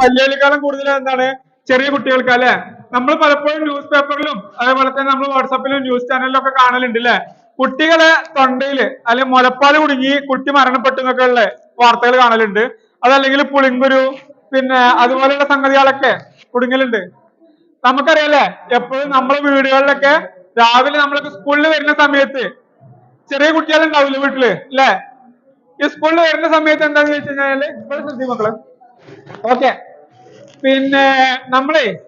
വലിയകാലം കൂടുതൽ എന്താണ്? ചെറിയ കുട്ടികൾക്ക് അല്ലെ? നമ്മൾ പലപ്പോഴും ന്യൂസ് പേപ്പറിലും അതേപോലെ തന്നെ നമ്മൾ വാട്സാപ്പിലും ന്യൂസ് ചാനലിലും ഒക്കെ കാണലുണ്ട് ല്ലേ? കുട്ടികളെ തൊണ്ടയിൽ അല്ലെ മുലപ്പാൽ കുടുങ്ങി കുട്ടി മരണപ്പെട്ടു എന്നൊക്കെ ഉള്ള വാർത്തകൾ കാണലുണ്ട്. അതല്ലെങ്കിൽ പുളിങ്കുരു പിന്നെ അതുപോലെയുള്ള സംഗതികളൊക്കെ കുടുങ്ങലുണ്ട്. നമുക്കറിയാലേ എപ്പോഴും നമ്മളെ വീടുകളിലൊക്കെ രാവിലെ നമ്മളൊക്കെ സ്കൂളിൽ വരുന്ന സമയത്ത് ചെറിയ കുട്ടികൾ ഉണ്ടാവില്ല വീട്ടിൽ? ല്ലേ? ഈ സ്കൂളിൽ വരുന്ന സമയത്ത് എന്താന്ന് വെച്ച് കഴിഞ്ഞാൽ? ഇവിടെ ശ്രദ്ധിക്കും മക്കൾ. ഓക്കെ പിന്നെ നമ്മളെ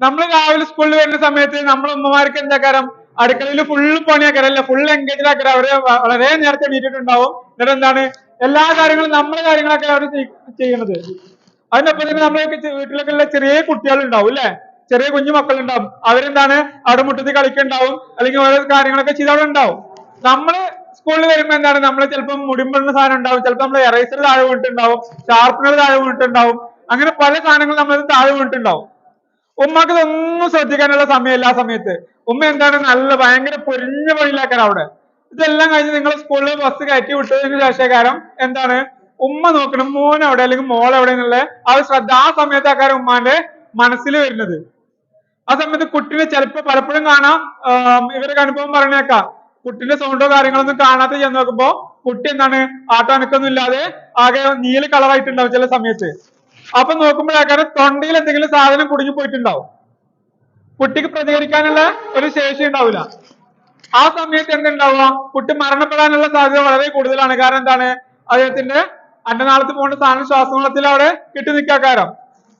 നമ്മൾ രാവിലെ സ്കൂളിൽ വരുന്ന സമയത്ത് നമ്മളെ എന്താ കാരം? അടുക്കളയിൽ ഫുള്ള് പണിയാക്കാരം അല്ല? Full engage ആക്കാരം. അവർ വളരെ നേരത്തെ വീട്ടിട്ടുണ്ടാവും. എന്നിട്ട് എന്താണ്? എല്ലാ കാര്യങ്ങളും നമ്മളെ കാര്യങ്ങളൊക്കെ അവർ ചെയ്യുന്നത്. അതിനൊപ്പം തന്നെ നമ്മളൊക്കെ വീട്ടിലൊക്കെ ഉള്ള ചെറിയ കുട്ടികൾ ഉണ്ടാവും അല്ലെ? ചെറിയ കുഞ്ഞു മക്കളുണ്ടാവും. അവരെന്താണ്? അവിടെ മുറ്റത്ത് കളിക്കുന്നുണ്ടാവും അല്ലെങ്കിൽ ഓരോ കാര്യങ്ങളൊക്കെ ചെയ്ത് അവിടെ ഉണ്ടാവും. നമ്മൾ സ്കൂളിൽ വരുമ്പോ എന്താണ്? നമ്മൾ ചിലപ്പോൾ മുടിമ്പുന്ന സാധനം ഉണ്ടാവും. ചിലപ്പോൾ നമ്മൾ എറൈസർ താഴെ വീണിട്ടുണ്ടാവും. ഷാർപ്പനർ താഴെ വീണിട്ടുണ്ടാവും. അങ്ങനെ പല സാധനങ്ങൾ നമ്മൾ താഴെ വീണിട്ടുണ്ടാവും. ഉമ്മക്ക് ഇതൊന്നും ശ്രദ്ധിക്കാനുള്ള സമയമില്ല ആ സമയത്ത്. ഉമ്മ എന്താണ് നല്ല ഭയങ്കര പൊരിഞ്ഞ പണിയിലാക്കാൻ അവിടെ. ഇതെല്ലാം കഴിഞ്ഞ് നിങ്ങൾ സ്കൂളിൽ ബസ് കയറ്റി വിട്ടതിന് ശേഷകാരം എന്താണ്? ഉമ്മ നോക്കണം മോൻ എവിടെ അല്ലെങ്കിൽ മോൾ എവിടെ എന്നുള്ള ആ ഒരു ശ്രദ്ധ ആ സമയത്താക്കാരം ഉമ്മാന്റെ മനസ്സിൽ വരുന്നത്. ആ സമയത്ത് കുട്ടിനെ ചിലപ്പോ പലപ്പോഴും കാണാം. ഇവരൊക്കെ അനുഭവം പറഞ്ഞേക്കാം കുട്ടിന്റെ സൗണ്ടോ കാര്യങ്ങളൊന്നും കാണാത്ത ചെന്ന് നോക്കുമ്പോ കുട്ടി എന്താണ്? ആട്ടാനക്കൊന്നും ഇല്ലാതെ ആകെ നീല കളറായിട്ടുണ്ടാവും ചില സമയത്ത്. അപ്പൊ നോക്കുമ്പോഴേക്കാരം തൊണ്ടയിൽ എന്തെങ്കിലും സാധനം കുടുങ്ങി പോയിട്ടുണ്ടാവും. കുട്ടിക്ക് പ്രതികരിക്കാനുള്ള ഒരു ശേഷി ഉണ്ടാവില്ല. ആ സമയത്ത് എന്തുണ്ടാവുക? കുട്ടി മരണപ്പെടാനുള്ള സാധ്യത വളരെ കൂടുതലാണ്. കാരണം എന്താണ്? അദ്ദേഹത്തിന്റെ അന്നനാളത്ത് പോകേണ്ട സാധനം ശ്വാസനാളത്തിൽ അവിടെ കിട്ടി നിൽക്കാക്കാരം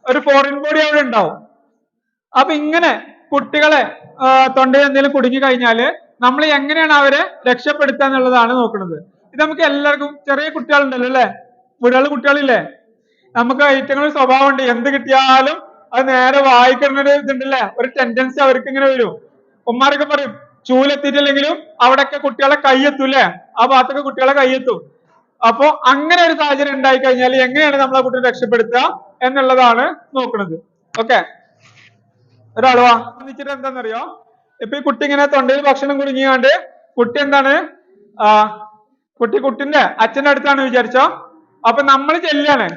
ഒരു ഫോറിൻ ബോഡി അവിടെ ഉണ്ടാവും. അപ്പൊ ഇങ്ങനെ കുട്ടികളെ തൊണ്ടയിൽ എന്തെങ്കിലും കുടുങ്ങി കഴിഞ്ഞാൽ നമ്മൾ എങ്ങനെയാണ് അവരെ രക്ഷപ്പെടുത്തുക എന്നുള്ളതാണ് നോക്കുന്നത്. ഇത് നമുക്ക് എല്ലാവർക്കും ചെറിയ കുട്ടികളുണ്ടല്ലോ അല്ലെ? വീടുകളിൽ കുട്ടികളില്ലേ? നമുക്ക് ഐറ്റങ്ങളുടെ സ്വഭാവം ഉണ്ട് എന്ത് കിട്ടിയാലും അത് നേരെ വായിക്കുന്ന ഒരു ഇതുണ്ടല്ലേ? ഒരു ടെൻഡൻസി അവർക്ക് ഇങ്ങനെ വരും. ഉമ്മാരൊക്കെ പറയും ചൂലെത്തിയിട്ടില്ലെങ്കിലും അവിടെയൊക്കെ കുട്ടികളെ കൈയെത്തും അല്ലേ ആ ഭാഗത്തൊക്കെ കുട്ടികളെ കൈയെത്തും. അപ്പോ അങ്ങനെ ഒരു സാഹചര്യം ഉണ്ടായി കഴിഞ്ഞാൽ എങ്ങനെയാണ് നമ്മൾ ആ കുട്ടിയെ രക്ഷപ്പെടുത്തുക എന്നുള്ളതാണ് നോക്കുന്നത് ഓക്കെ? ഒരാൾ വാ. എന്നിട്ട് എന്താണെന്നറിയോ ഇപ്പൊ ഈ കുട്ടി ഇങ്ങനെ തൊണ്ടയിൽ ഭക്ഷണം കുടുങ്ങിയാണ്ട് കുട്ടി എന്താണ്? ആ കുട്ടി കുട്ടിന്റെ അച്ഛന്റെ അടുത്താണ് വിചാരിച്ചോ? അപ്പൊ നമ്മൾ ചെല്ലാണ്.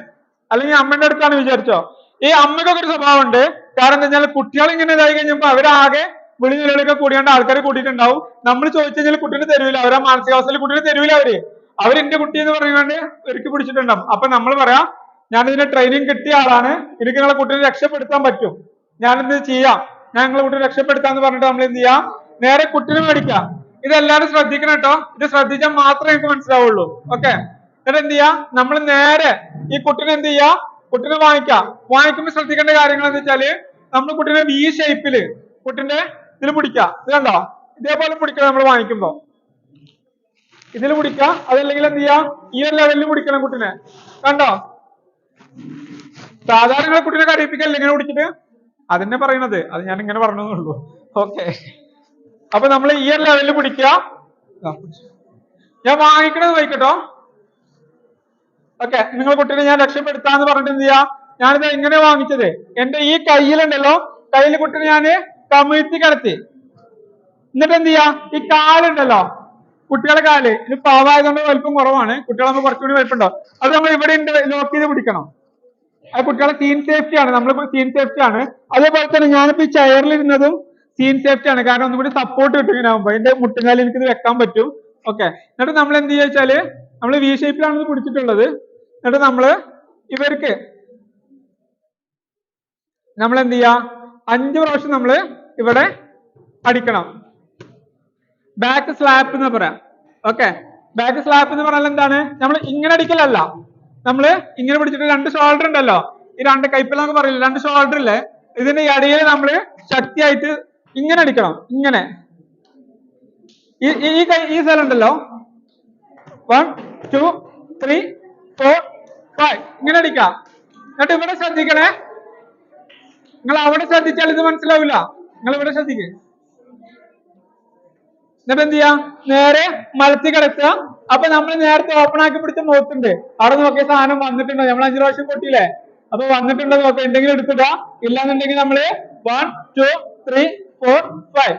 അല്ലെങ്കിൽ അമ്മയുടെ അടുത്താണ് വിചാരിച്ചോ? ഈ അമ്മയ്ക്കൊക്കെ ഒരു സ്വഭാവം ഉണ്ട് കാരണം എന്താ വെച്ചാൽ കുട്ടികൾ ഇങ്ങനെ ഇതായി കഴിഞ്ഞപ്പോ അവരാകെ വിളി നിലവിളൊക്കെ കൂടിയാണ്ട് ആൾക്കാരെ കൂട്ടിയിട്ടുണ്ടാവും നമ്മൾ ചോദിച്ചു കഴിഞ്ഞാൽ കുട്ടീനെ തരൂല. അവരാ മാനസികാവസ്ഥയിൽ കുട്ടീനെ തരൂല അവർ. അവർ എന്റെ കുട്ടി എന്ന് പറഞ്ഞുകൊണ്ട് ഒരുക്കി പിടിച്ചിട്ടുണ്ടാവും. അപ്പൊ നമ്മൾ പറയാ ഞാൻ ഇതിന് ട്രെയിനിങ് കിട്ടിയ ആളാണ്. എനിക്ക് നിങ്ങളെ കുട്ടീനെ രക്ഷപ്പെടുത്താൻ പറ്റും. ഞാനിത് ചെയ്യാം? ഞാൻ നിങ്ങളെ കുട്ടീനെ രക്ഷപ്പെടുത്താന്ന് പറഞ്ഞിട്ട് നമ്മൾ എന്ത് ചെയ്യാം? നേരെ കുട്ടീനെ മേടിക്കാം. ഇതെല്ലാരും ശ്രദ്ധിക്കണം കേട്ടോ. ഇത് ശ്രദ്ധിച്ചാൽ മാത്രമേ നിങ്ങൾക്ക് മനസ്സിലാവുള്ളൂ. ഓക്കെ എന്നിട്ട് എന്ത് ചെയ്യാ നമ്മൾ നേരെ ഈ കുട്ടീനെ എന്ത് ചെയ്യാ കുട്ടീനെ വാങ്ങിക്ക. വാങ്ങിക്കുമ്പോൾ ശ്രദ്ധിക്കേണ്ട കാര്യങ്ങൾ എന്താ വെച്ചാൽ നമ്മൾ കുട്ടീനെ വി ഷേപ്പിൽ കുട്ടന്റെ ഇതിൽ പിടിക്ക. ഇത് കണ്ടോ? ഇതേപോലെ പിടിക്കണം നമ്മൾ വാങ്ങിക്കുമ്പോ. ഇതിൽ പിടിക്ക. അതല്ലെങ്കിൽ എന്ത് ചെയ്യാ ഈ ഒരു ലെവലിൽ പിടിക്കണം കുട്ടിനെ. കണ്ടോ? സാധാരണ നിങ്ങൾ കുട്ടീനെ ഇങ്ങനെ പിടിച്ചിട്ട്? അതന്നെ പറയണത്. അത് ഞാൻ ഇങ്ങനെ പറഞ്ഞതേ ഓക്കെ. അപ്പൊ നമ്മൾ ഈ ഒരു ലെവലിൽ പിടിക്കുക പിടിക്ക. ഞാൻ വാങ്ങിക്കണത് വായിക്കട്ടോ ഓക്കെ നിങ്ങൾ കുട്ടീനെ ഞാൻ രക്ഷപ്പെടുത്താന്ന് പറഞ്ഞിട്ട് എന്ത് ചെയ്യാ? ഞാനിത് ഇങ്ങനെ വാങ്ങിച്ചത്. എന്റെ ഈ കയ്യിലുണ്ടല്ലോ കയ്യിൽ കുട്ടീനെ ഞാൻ കമിഴ്ത്തി കിടത്തി. എന്നിട്ട് എന്ത് ചെയ്യാ? ഈ കാലുണ്ടല്ലോ കുട്ടികളുടെ കാൽ. ഇത് പാവായതുകൊണ്ട് വലിപ്പം കുറവാണ്. കുട്ടികളാകുമ്പോൾ കുറച്ചുകൂടി വലിപ്പുണ്ടാവും അത് നമ്മൾ ഇവിടെ ഉണ്ട് ലോക്ക് ചെയ്ത് പിടിക്കണം. അത് കുട്ടികളെ സീൻ സേഫ്റ്റി ആണ്. നമ്മളിപ്പോ സീൻ സേഫ്റ്റി ആണ്. അതേപോലെ തന്നെ ഞാനിപ്പോ ഈ ചെയറിലിരുന്നതും സീൻ സേഫ്റ്റി ആണ്. കാരണം ഒന്നും കൂടി സപ്പോർട്ട് കിട്ടും ഇങ്ങനെ ആകുമ്പോ എന്റെ മുട്ടുകാലിൽ എനിക്ക് ഇത് വെക്കാൻ പറ്റും. ഓക്കെ എന്നിട്ട് നമ്മൾ എന്ത് ചെയ്യുക വെച്ചാൽ നമ്മൾ വി ഷേപ്പിലാണ് ഇത് പിടിച്ചിട്ടുള്ളത്. എന്നിട്ട് നമ്മൾ ഇവർക്ക് നമ്മൾ എന്ത് ചെയ്യാ അഞ്ച് പ്രാവശ്യം നമ്മൾ ഇവിടെ അടിക്കണം ബാക്ക് സ്ലാപ്പ് എന്ന് പറയാം. ഓക്കെ ബാക്ക് സ്ലാപ്പ് എന്ന് പറഞ്ഞാൽ എന്താണ്? നമ്മൾ ഇങ്ങനെ അടിക്കലല്ല. നമ്മൾ ഇങ്ങനെ പിടിച്ചിട്ട് രണ്ട് ഷോൾഡർ ഉണ്ടല്ലോ. ഈ രണ്ട് കൈപ്പിൽ നമുക്ക് പറയില്ല? രണ്ട് ഷോൾഡർ ഇല്ലേ? ഇതിന്റെ ഇടയിൽ നമ്മൾ ശക്തിയായിട്ട് ഇങ്ങനെ അടിക്കണം. ഇങ്ങനെ. ഈ ഈ- ഈ സ്ഥലം ഉണ്ടല്ലോ. One two three four five ഇങ്ങനെ അടിക്കാം. എന്നിട്ട് ഇവിടെ ശ്രദ്ധിക്കണേ. നിങ്ങൾ അവിടെ ശ്രദ്ധിച്ചാൽ ഇത് മനസ്സിലാവില്ല. നിങ്ങൾ ഇവിടെ ശ്രദ്ധിക്കേ. എന്നിട്ട് എന്ത് ചെയ്യാ? നേരെ മലത്തി കിടക്കുക. അപ്പൊ നമ്മൾ നേരത്തെ ഓപ്പൺ ആക്കി പിടിച്ച നോക്കുന്നുണ്ട് അവിടെ നോക്കിയ സാധനം വന്നിട്ടുണ്ടോ. നമ്മൾ അഞ്ചു പ്രാവശ്യം പൊട്ടിയില്ലേ? അപ്പൊ വന്നിട്ടുണ്ടോ നോക്കാം. എന്തെങ്കിലും എടുത്തിട്ടാ ഇല്ലാന്നുണ്ടെങ്കിൽ നമ്മൾ one two three four five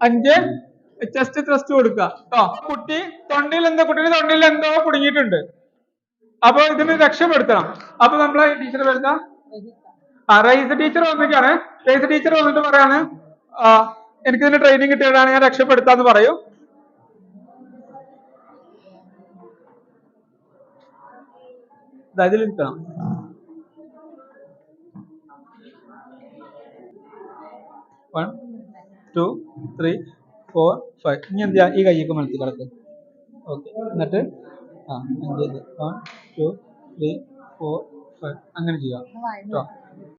അഞ്ച് ചെസ്റ്റ് ത്രസ്റ്റ് കൊടുക്കുക കേട്ടോ കുട്ടി തൊണ്ടയിൽ എന്തോ കുട്ടിയുടെ തൊണ്ടയിൽ എന്തോ കുടുങ്ങിയിട്ടുണ്ട്. അപ്പൊ ഇതിന് രക്ഷപ്പെടുത്തണം. അപ്പൊ നമ്മളെ ടീച്ചർ വരുന്ന? റൈസ് ടീച്ചർ വന്നിട്ടാണ് റൈസ് ടീച്ചർ വന്നിട്ട് പറയാണ് എനിക്ക് ഇതിന് ട്രെയിനിങ് കിട്ടിയതാണ് ഞാൻ രക്ഷപ്പെടുത്താന്ന് പറയൂ. ഇതിൽ നിൽക്കണം one two three four five ഇനി എന്ത് ചെയ്യാ ഈ കൈയൊക്കെ മനസ്സിൽ കിടക്ക്. ഓക്കെ എന്നിട്ട് ആ അഞ്ച് one two three four five അങ്ങനെ ചെയ്യാം. കേട്ടോ